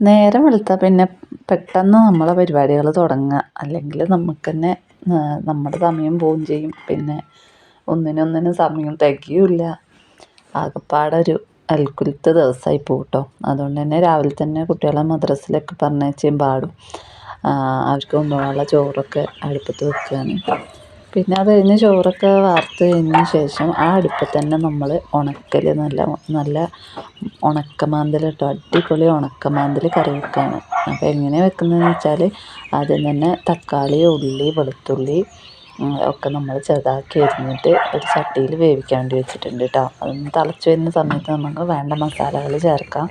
നേരം വെളുത്താൽ പിന്നെ പെട്ടെന്ന് നമ്മളെ പരിപാടികൾ തുടങ്ങുക അല്ലെങ്കിൽ നമുക്ക് തന്നെ നമ്മുടെ സമയം പോവുകയും ചെയ്യും. പിന്നെ ഒന്നിനൊന്നിനും സമയം തികയില്ല. ആകെപ്പാടൊരു അൽക്കുലത്തെ ദിവസമായി പോകും കേട്ടോ അതുകൊണ്ട് തന്നെ രാവിലെ തന്നെ കുട്ടികളെ മദ്രസയിലൊക്കെ പറഞ്ഞയച്ചും പാടും. അവർക്ക് കൊണ്ടുപോകാനുള്ള ചോറൊക്കെ അടുപ്പത്ത് വെക്കുകയാണ് പിന്നെ അത് കഴിഞ്ഞ് ചോറൊക്കെ വാർത്ത് കഴിഞ്ഞതിന് ശേഷം ആ അടുപ്പിൽ തന്നെ നമ്മൾ ഉണക്കൽ നല്ല നല്ല ഉണക്കമാന്തൽ കേട്ടോ. അടിപൊളി ഉണക്കമാന്തൽ കറി വെക്കുകയാണ് അപ്പോൾ എങ്ങനെ വെക്കുന്നതെന്ന് വെച്ചാൽ ആദ്യം തന്നെ തക്കാളി ഉള്ളി വെളുത്തുള്ളി ഒക്കെ നമ്മൾ ചെറുതാക്കി അരിഞ്ഞിട്ട് ഒരു ചട്ടിയിൽ വേവിക്കാൻ വേണ്ടി വെച്ചിട്ടുണ്ട് കേട്ടോ. അതൊന്ന് തിളച്ച് വരുന്ന സമയത്ത് നമുക്ക് വേണ്ട മസാലകൾ ചേർക്കാം.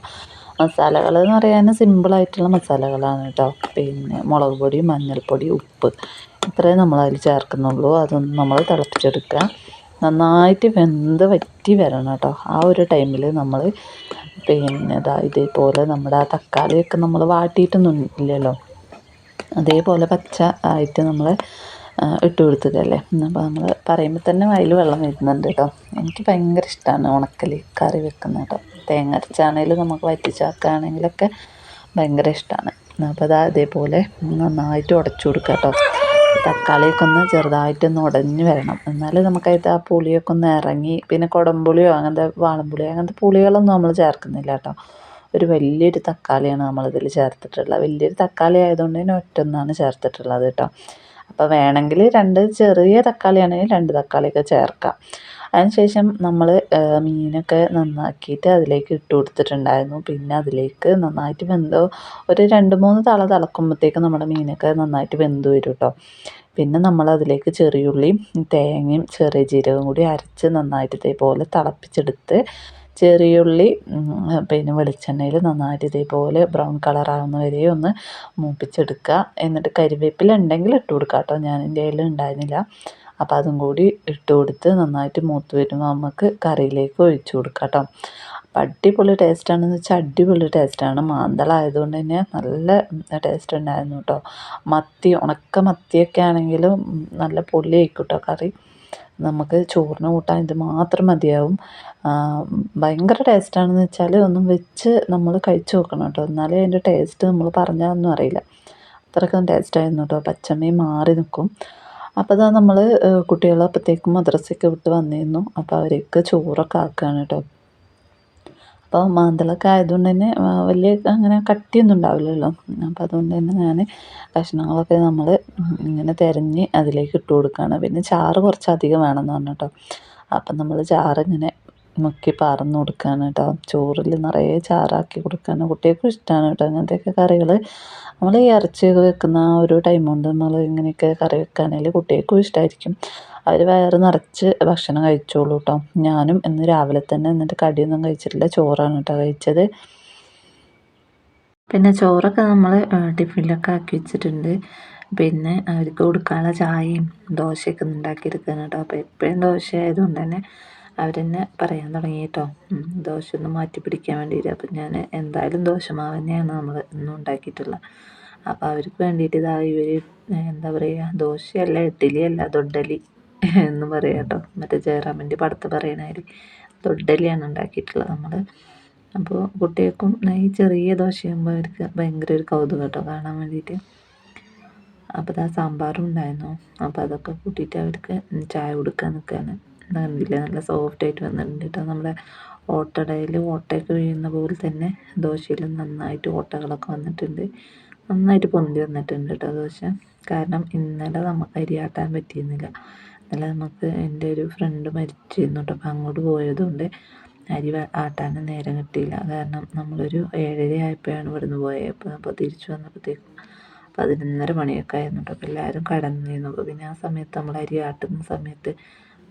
മസാലകൾ എന്ന് പറയാൻ സിമ്പിളായിട്ടുള്ള മസാലകളാണ് കേട്ടോ. പിന്നെ മുളക് പൊടി മഞ്ഞൾപ്പൊടി ഉപ്പ്. ഇത്രയും നമ്മൾ അതിൽ ചേർക്കുന്നുള്ളൂ. അതൊന്ന് നമ്മൾ തിളപ്പിച്ചെടുക്കുക. നന്നായിട്ട് വെന്ത് വറ്റി വരണം കേട്ടോ. ആ ഒരു ടൈമിൽ നമ്മൾ പിന്നെ ഇതാ ഇതേപോലെ നമ്മുടെ ആ തക്കാളിയൊക്കെ നമ്മൾ വാട്ടിയിട്ടൊന്നും ഇല്ലല്ലോ അതേപോലെ പച്ച ആയിട്ട് നമ്മൾ ഇട്ട് കൊടുത്തതല്ലേ അപ്പോൾ നമ്മൾ പറയുമ്പോൾ തന്നെ വയൽ വെള്ളം വരുന്നുണ്ട് കേട്ടോ. എനിക്ക് ഭയങ്കര ഇഷ്ടമാണ് ഉണക്കൽ കറി വെക്കുന്നത് കേട്ടോ. തേങ്ങ അരച്ചാണെങ്കിലും നമുക്ക് വറ്റിച്ചാക്കുകയാണെങ്കിലൊക്കെ ഭയങ്കര ഇഷ്ടമാണ് അപ്പോൾ അതാ അതേപോലെ നന്നായിട്ട് ഉടച്ചു കൊടുക്കുക കേട്ടോ. തക്കാളിയൊക്കെ ഒന്ന് ചെറുതായിട്ടൊന്ന് ഉടഞ്ഞ് വരണം. എന്നാലേ നമുക്കതിൽ ആ പുളിയൊക്കെ ഒന്ന് ഇറങ്ങി പിന്നെ കുടംപുളിയോ അങ്ങനത്തെ വാളംപുളിയോ അങ്ങനത്തെ പുളികളൊന്നും നമ്മൾ ചേർക്കുന്നില്ല കേട്ടോ. ഒരു വലിയൊരു തക്കാളിയാണ് നമ്മളിതിൽ ചേർത്തിട്ടുള്ളത്. വലിയൊരു തക്കാളി ആയതുകൊണ്ട് തന്നെ ഒറ്റൊന്നാണ് ചേർത്തിട്ടുള്ളത് കേട്ടോ. അപ്പോൾ വേണമെങ്കിൽ രണ്ട് ചെറിയ തക്കാളിയാണെങ്കിൽ രണ്ട് തക്കാളിയൊക്കെ ചേർക്കാം. അതിനുശേഷം നമ്മൾ മീനൊക്കെ നന്നാക്കിയിട്ട് അതിലേക്ക് ഇട്ട് കൊടുത്തിട്ടുണ്ടായിരുന്നു. പിന്നെ അതിലേക്ക് നന്നായിട്ട് വെന്തോ ഒരു രണ്ട് മൂന്ന് തള തിളക്കുമ്പോഴത്തേക്ക് നമ്മുടെ മീനൊക്കെ നന്നായിട്ട് വെന്ത് വരും കേട്ടോ പിന്നെ നമ്മൾ അതിലേക്ക് ചെറിയുള്ളിയും തേങ്ങയും ചെറിയ ജീരകവും കൂടി അരച്ച് നന്നായിട്ട് ഇതേപോലെ തിളപ്പിച്ചെടുത്ത് ചെറിയുള്ളി പിന്നെ വെളിച്ചെണ്ണയിൽ നന്നായിട്ട് ഇതേപോലെ ബ്രൗൺ കളറാവുന്ന വരെ ഒന്ന് മൂപ്പിച്ചെടുക്കുക. എന്നിട്ട് കരിവേപ്പില ഉണ്ടെങ്കിൽ ഇട്ട് കൊടുക്കാം കേട്ടോ ഞാൻ എന്റെ കയ്യിൽ ഉണ്ടായിരുന്നില്ല. അപ്പോൾ അതും കൂടി ഇട്ട് കൊടുത്ത് നന്നായിട്ട് മൂത്ത് വരുമ്പോൾ നമുക്ക് കറിയിലേക്ക് ഒഴിച്ചു കൊടുക്കാം കേട്ടോ അപ്പം അടിപൊളി ടേസ്റ്റാണെന്ന് വെച്ചാൽ അടിപൊളി ടേസ്റ്റാണ് മാന്തളായതുകൊണ്ട് തന്നെ നല്ല ടേസ്റ്റ് ഉണ്ടായിരുന്നു കേട്ടോ മത്തി ഉണക്ക മത്തിയൊക്കെ ആണെങ്കിലും നല്ല പൊള്ളിയായിരിക്കും കേട്ടോ കറി. നമുക്ക് ചോറിന് കൂട്ടാൻ ഇത് മാത്രം മതിയാവും. ഭയങ്കര ടേസ്റ്റാണെന്ന് വെച്ചാൽ ഒന്നും വെച്ച് നമ്മൾ കഴിച്ചു നോക്കണം കേട്ടോ എന്നാലേ അതിന്റെ ടേസ്റ്റ് നമ്മൾ പറഞ്ഞാൽ ഒന്നും അറിയില്ല. അത്രയ്ക്കും ടേസ്റ്റായിരുന്നു കേട്ടോ പച്ചമീൻ മാറി നിൽക്കും അപ്പോൾ അതാ നമ്മൾ കുട്ടികളെ അപ്പോഴത്തേക്കും മദ്രസയൊക്കെ വിട്ട് വന്നിരുന്നു. അപ്പോൾ അവർക്ക് ചോറൊക്കെ ആക്കുകയാണ് കേട്ടോ അപ്പോൾ മാന്തളൊക്കെ ആയതുകൊണ്ട് തന്നെ വലിയ അങ്ങനെ കട്ടിയൊന്നും ഉണ്ടാവില്ലല്ലോ. അപ്പോൾ അതുകൊണ്ട് തന്നെ ഞാൻ കഷ്ണങ്ങളൊക്കെ നമ്മൾ ഇങ്ങനെ തിരഞ്ഞ് അതിലേക്ക് ഇട്ട് കൊടുക്കുകയാണ് പിന്നെ ചാറ് കുറച്ച് അധികം വേണമെന്ന് പറഞ്ഞു കേട്ടോ അപ്പം നമ്മൾ ചാറ് ഇങ്ങനെ മുക്കി പാർന്ന് കൊടുക്കുകയാണ് കേട്ടോ ചോറിൽ നിറയെ ചാറാക്കി കൊടുക്കുകയാണ് കുട്ടികൾക്കും ഇഷ്ടമാണ് കേട്ടോ അങ്ങനത്തെയൊക്കെ കറികൾ. നമ്മൾ ഈ ഇറച്ചി വെക്കുന്ന ആ ഒരു ടൈം കൊണ്ട് നമ്മൾ ഇങ്ങനെയൊക്കെ കറി വെക്കുകയാണെങ്കിൽ കുട്ടികൾക്കും ഇഷ്ടമായിരിക്കും അവർ വയറ് നിറച്ച് ഭക്ഷണം കഴിച്ചോളൂ കേട്ടോ ഞാനും ഇന്ന് രാവിലെ തന്നെ എന്നിട്ട് കടിയൊന്നും കഴിച്ചിട്ടില്ല. ചോറാണ് കേട്ടോ കഴിച്ചത്. പിന്നെ ചോറൊക്കെ നമ്മൾ ടിഫിനിലൊക്കെ ആക്കി വെച്ചിട്ടുണ്ട്. പിന്നെ അവർക്ക് കൊടുക്കാനുള്ള ചായയും ദോശയൊക്കെ ഉണ്ടാക്കിയെടുക്കുകയാണ് കേട്ടോ അപ്പോൾ എപ്പോഴും ദോശ ആയതുകൊണ്ട് തന്നെ അവർ തന്നെ പറയാൻ തുടങ്ങി കേട്ടോ. ദോശ ഒന്ന് മാറ്റി പിടിക്കാൻ വേണ്ടിയിട്ട്. അപ്പം ഞാൻ എന്തായാലും ദോശമാവ് തന്നെയാണ് നമ്മൾ ഇന്നും ഉണ്ടാക്കിയിട്ടുള്ളത്. അപ്പോൾ അവർക്ക് വേണ്ടിയിട്ട് ഇതാ ഇവർ എന്താ പറയുക ദോശയല്ല ഇഡ്ഡലിയല്ല ദൊഡ്ഡലി എന്ന് പറയാം കേട്ടോ. മറ്റേ ജയറാമിന്റെ പടത്ത് പറയണമാതിരി ദൊഡ്ഡലിയാണ് ഉണ്ടാക്കിയിട്ടുള്ളത് നമ്മൾ അപ്പോൾ കുട്ടികൾക്കും ഈ ചെറിയ ദോശയാകുമ്പോൾ അവർക്ക് ഭയങ്കര ഒരു കൗതുകം കേട്ടോ കാണാൻ വേണ്ടിയിട്ട്. അപ്പോൾ ഇതാ സാമ്പാറും ഉണ്ടായിരുന്നു. അപ്പോൾ അതൊക്കെ കൂട്ടിയിട്ട് അവർക്ക് ചായ കൊടുക്കാൻ നിൽക്കുകയാണ് കണ്ടില്ലേ. നല്ല സോഫ്റ്റായിട്ട് വന്നിട്ടുണ്ട് കേട്ടോ. നമ്മുടെ ഓട്ടടയിൽ ഓട്ടയൊക്കെ വീഴുന്ന പോലെ തന്നെ ദോശയിലും നന്നായിട്ട് ഓട്ടകളൊക്കെ വന്നിട്ടുണ്ട്. നന്നായിട്ട് പൊന്തി വന്നിട്ടുണ്ട് കേട്ടോ ദോശ. കാരണം ഇന്നലെ നമുക്ക് അരി ആട്ടാൻ പറ്റിയിരുന്നില്ല. ഇന്നലെ നമുക്ക് എന്റെ ഒരു ഫ്രണ്ട് മരിച്ചിരുന്നു കേട്ടോ. അപ്പം അങ്ങോട്ട് പോയതുകൊണ്ട് അരി ആട്ടാൻ നേരം കിട്ടിയില്ല. കാരണം നമ്മളൊരു ഏഴര ആയപ്പോഴാണ് ഇവിടുന്ന് പോയത്. അപ്പോൾ അപ്പോൾ തിരിച്ചു വന്നപ്പോഴത്തേക്കും പതിനൊന്നര മണിയൊക്കെ ആയിരുന്നു കേട്ടോ. അപ്പോൾ എല്ലാവരും കടന്നിരുന്നു അപ്പോൾ പിന്നെ ആ സമയത്ത് നമ്മൾ അരി ആട്ടുന്ന സമയത്ത്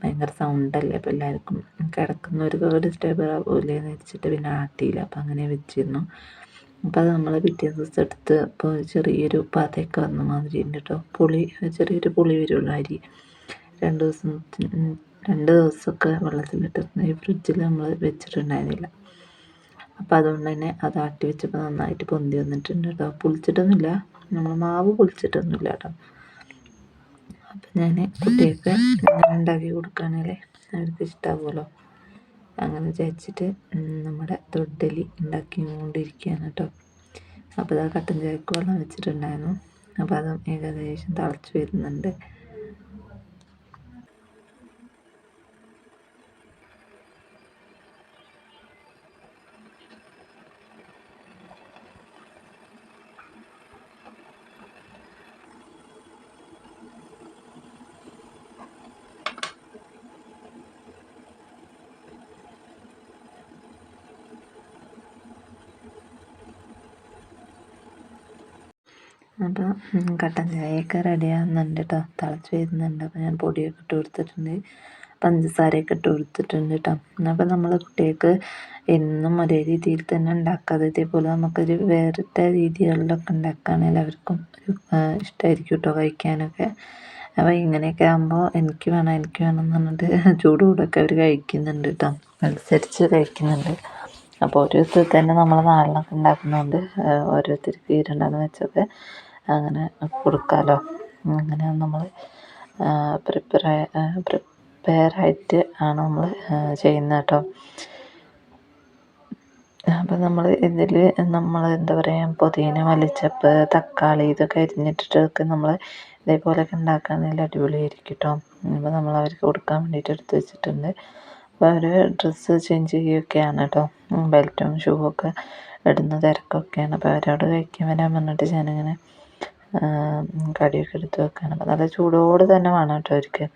ഭയങ്കര സൗണ്ടല്ലേ അപ്പോൾ എല്ലാവർക്കും കിടക്കുന്നവർക്ക് ഡിസ്റ്റർബ് ആവില്ലേ എന്ന് വെച്ചിട്ട് പിന്നെ ആട്ടിയില്ല. അപ്പം അങ്ങനെ വെച്ചിരുന്നു. അപ്പോൾ അത് നമ്മൾ പിറ്റേ ദിവസം എടുത്ത് അപ്പോൾ ചെറിയൊരു പതയൊക്കെ വന്ന മാതിരി ഉണ്ട് കേട്ടോ പുളി ചെറിയൊരു പുളി വരുള്ളൂ അരി. രണ്ട് ദിവസം രണ്ട് ദിവസമൊക്കെ വെള്ളത്തിലിട്ട് ഈ ഫ്രിഡ്ജിൽ നമ്മൾ വെച്ചിട്ടുണ്ടായിരുന്നില്ല. അപ്പോൾ അതുകൊണ്ട് തന്നെ അത് ആട്ടി വെച്ചപ്പോൾ നന്നായിട്ട് പൊന്തി വന്നിട്ടുണ്ട് കേട്ടോ പുളിച്ചിട്ടൊന്നുമില്ല. നമ്മൾ മാവ് പുളിച്ചിട്ടൊന്നുമില്ല കേട്ടോ അപ്പം ഞാൻ കുട്ടികൾക്ക് ഉണ്ടാക്കി കൊടുക്കുകയാണെങ്കിൽ അവർക്ക് ഇഷ്ടമാവുമല്ലോ അങ്ങനെ വിചാരിച്ചിട്ട് നമ്മുടെ തൊട്ടിലി ഉണ്ടാക്കി കൊണ്ടിരിക്കുകയാണ് കേട്ടോ. അപ്പോൾ അത് കട്ടൻ ചായക്ക് വെള്ളം വെച്ചിട്ടുണ്ടായിരുന്നു. അപ്പോൾ അതും ഏകദേശം തിളച്ച് വരുന്നുണ്ട്. അപ്പോൾ കട്ടൻ ചായയൊക്കെ റെഡിയാകുന്നുണ്ട് കേട്ടോ തിളച്ച് വരുന്നുണ്ട്. അപ്പോൾ ഞാൻ പൊടിയൊക്കെ ഇട്ട് കൊടുത്തിട്ടുണ്ട്. പഞ്ചസാരയൊക്കെ ഇട്ട് കൊടുത്തിട്ടുണ്ട് കേട്ടോ അപ്പോൾ നമ്മൾ കുട്ടികൾക്ക് എന്നും ഒരേ രീതിയിൽ തന്നെ ഉണ്ടാക്കാതെ ഇതേപോലെ നമുക്കൊരു വേറിട്ട രീതികളിലൊക്കെ ഉണ്ടാക്കുകയാണെങ്കിൽ അവർക്കും ഒരു ഇഷ്ടമായിരിക്കും കേട്ടോ കഴിക്കാനൊക്കെ. അപ്പോൾ ഇങ്ങനെയൊക്കെ ആകുമ്പോൾ എനിക്ക് വേണം എനിക്ക് വേണം എന്ന് പറഞ്ഞിട്ട് ചൂട് കൂടൊക്കെ അവർ കഴിക്കുന്നുണ്ട് കേട്ടോ മത്സരിച്ച് കഴിക്കുന്നുണ്ട്. അപ്പോൾ ഓരോരുത്തർ തന്നെ നമ്മൾ നാളിനൊക്കെ ഉണ്ടാക്കുന്നതുകൊണ്ട് ഓരോരുത്തർക്ക് രണ്ടാന്ന് വെച്ചൊക്കെ അങ്ങനെ കൊടുക്കാമല്ലോ അങ്ങനെ നമ്മൾ പ്രിപ്പയർ പ്രിപ്പയറായിട്ട് ആണ് നമ്മൾ ചെയ്യുന്നത് കേട്ടോ. അപ്പം നമ്മൾ ഇതിൽ നമ്മൾ എന്താ പറയുക പുതിന മല്ലിച്ചപ്പ് തക്കാളി ഇതൊക്കെ അരിഞ്ഞിട്ടിട്ടൊക്കെ നമ്മൾ ഇതേപോലെയൊക്കെ ഉണ്ടാക്കുകയാണെങ്കിൽ അടിപൊളിയായിരിക്കും കേട്ടോ. അപ്പോൾ നമ്മൾ അവർക്ക് കൊടുക്കാൻ വേണ്ടിയിട്ട് എടുത്ത് വെച്ചിട്ടുണ്ട്. അപ്പോൾ അവർ ഡ്രസ്സ് ചേഞ്ച് ചെയ്യുകയൊക്കെയാണ് കേട്ടോ. ബെൽറ്റും ഷൂ ഒക്കെ ഇടുന്ന തിരക്കൊക്കെയാണ്. അപ്പോൾ അവരോട് കഴിക്കാൻ വരാൻ പറഞ്ഞിട്ട് ഞാനിങ്ങനെ കടിയൊക്കെ എടുത്ത് വെക്കാനും നല്ല ചൂടോടെ തന്നെ വേണം കേട്ടോ അവർക്ക്.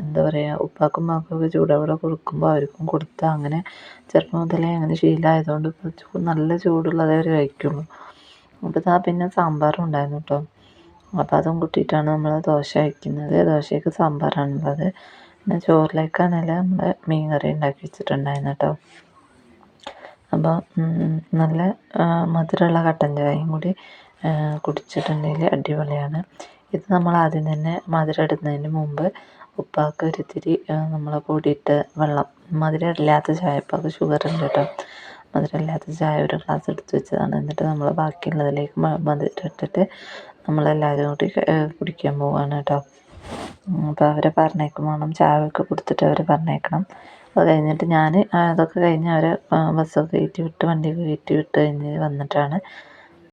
എന്താ പറയുക ഉപ്പാക്കും ഉമ്മാക്കൊക്കെ ചൂടോടെ കൊടുക്കുമ്പോൾ അവർക്കും കൊടുത്താൽ അങ്ങനെ ചെറുപ്പം മുതലേ അങ്ങനെ ശീലമായതുകൊണ്ട് ഇപ്പോൾ നല്ല ചൂടുള്ളതേ അവർ കഴിക്കുള്ളൂ. അപ്പോൾ ഇതാ പിന്നെ സാമ്പാറും ഉണ്ടായിരുന്നു കേട്ടോ. അപ്പോൾ അതും കൂട്ടിയിട്ടാണ് നമ്മൾ ദോശ വയ്ക്കുന്നത് ദോശയ്ക്ക് സാമ്പാറാണുള്ളത്. പിന്നെ ചോറിലേക്കാണെങ്കിൽ നമ്മൾ മീൻ കറി ഉണ്ടാക്കി വെച്ചിട്ടുണ്ടായിരുന്നു കേട്ടോ. അപ്പോൾ നല്ല മധുരമുള്ള കട്ടൻ ചായയും കൂടി കുടിച്ചിട്ടുണ്ടെങ്കിൽ അടിപൊളിയാണ്. ഇത് നമ്മൾ ആദ്യം തന്നെ മധുരം ഇടുന്നതിന് മുമ്പ് ഉപ്പാക്ക് ഒരിത്തിരി നമ്മൾ പൊടിയിട്ട വെള്ളം മധുരം ഇല്ലാത്ത ചായ ഉപ്പാക്ക് ഷുഗർ ഉണ്ട് കേട്ടോ. മധുരം ഇല്ലാത്ത ചായ ഒരു ഗ്ലാസ് എടുത്ത് വെച്ചതാണ്. എന്നിട്ട് നമ്മൾ ബാക്കിയുള്ളതിലേക്ക് മധുരം ഇട്ടിട്ട് നമ്മളെല്ലാവരും കൂടി കുടിക്കാൻ പോവുകയാണ് കേട്ടോ. അപ്പോൾ അവരെ പറഞ്ഞേക്കും വേണം ചായയൊക്കെ കൊടുത്തിട്ട് അവരെ പറഞ്ഞേക്കണം. അത് കഴിഞ്ഞിട്ട് ഞാൻ അതൊക്കെ കഴിഞ്ഞ് അവരെ ബസ്സൊക്കെ കയറ്റി വിട്ട് വണ്ടിയൊക്കെ കയറ്റി വിട്ട് കഴിഞ്ഞ് വന്നിട്ടാണ്